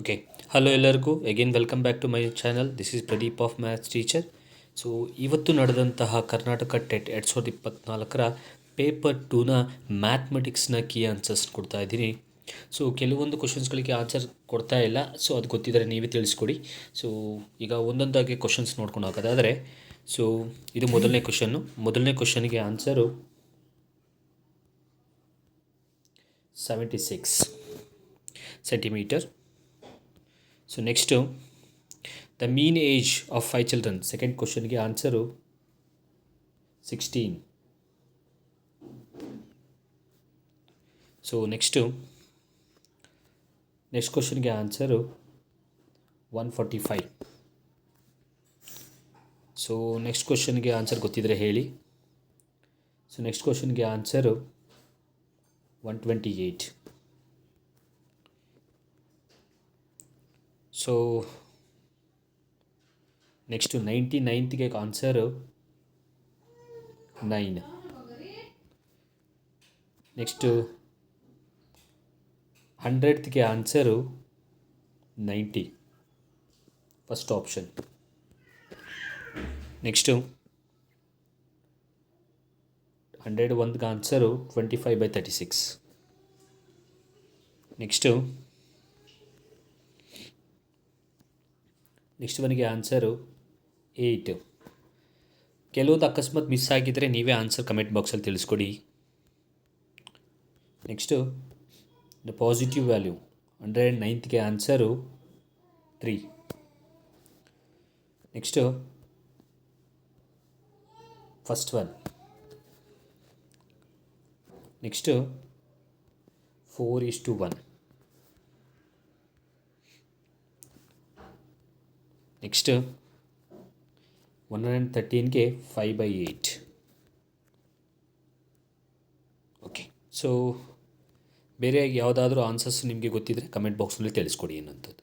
Okay hello ಎಲ್ಲರಿಗೂ. Again welcome back to my channel this is Pradeep of maths teacher so ಇವತ್ತು ನಡೆದಂತಹ Karnataka TET ಎರಡು ಸಾವಿರದ ಇಪ್ಪತ್ತ್ನಾಲ್ಕರ ಪೇಪರ್ ಟೂನ ಮ್ಯಾಥ್ಮೆಟಿಕ್ಸ್ನ ಕೀ ಆನ್ಸರ್ಸ್ ಕೊಡ್ತಾ ಇದ್ದೀನಿ. ಸೊ ಕೆಲವೊಂದು ಕ್ವಶನ್ಸ್ಗಳಿಗೆ ಆನ್ಸರ್ ಕೊಡ್ತಾ ಇಲ್ಲ. ಸೊ ಅದು ಗೊತ್ತಿದ್ದರೆ ನೀವೇ ತಿಳಿಸ್ಕೊಡಿ. ಸೊ ಈಗ ಒಂದೊಂದಾಗಿ ಕ್ವಶನ್ಸ್ ನೋಡ್ಕೊಂಡು ಹಾಕೋದಾದರೆ ಸೊ ಇದು ಮೊದಲನೇ ಕ್ವಶನ್ನು ಮೊದಲನೇ ಕ್ವಶನ್ಗೆ answer seventy six centimetre so next the mean age of five children second ಕ್ವಶನ್ಗೆ answer sixteen so next next ಕ್ವಶನ್ಗೆ answer one forty five so next ಕ್ವಶನ್ಗೆ ಆನ್ಸರ್ ಗೊತ್ತಿದ್ದರೆ ಹೇಳಿ. ಸೊ ನೆಕ್ಸ್ಟ್ ಕ್ವಶನ್ಗೆ answer one twenty eight so next ninety ನೈನ್ತ್ಗೆ answer nine next ಹಂಡ್ರೆಡ್ತ್ಗೆ answer ninety first option next hundred ಒಂದ್ಗೆ answer twenty five by thirty six next next ಒನ್ಗೆ answer eight ಕೆಲವೊಂದು ಅಕಸ್ಮಾತ್ miss ಆಗಿದ್ದರೆ ನೀವೇ answer comment ಬಾಕ್ಸಲ್ಲಿ ತಿಳಿಸ್ಕೊಡಿ. Next the positive value hundred ನೈನ್ತ್ಗೆ answer three next first one next four is two one next one hundred ತರ್ಟೀನ್ಗೆ five by eight okay so ಬೇರೆ ಯಾವುದಾದ್ರೂ answers ನಿಮಗೆ ಗೊತ್ತಿದ್ದರೆ ಕಮೆಂಟ್ ಬಾಕ್ಸ್ನಲ್ಲಿ ತಿಳಿಸ್ಕೊಡಿ ಏನಂಥದ್ದು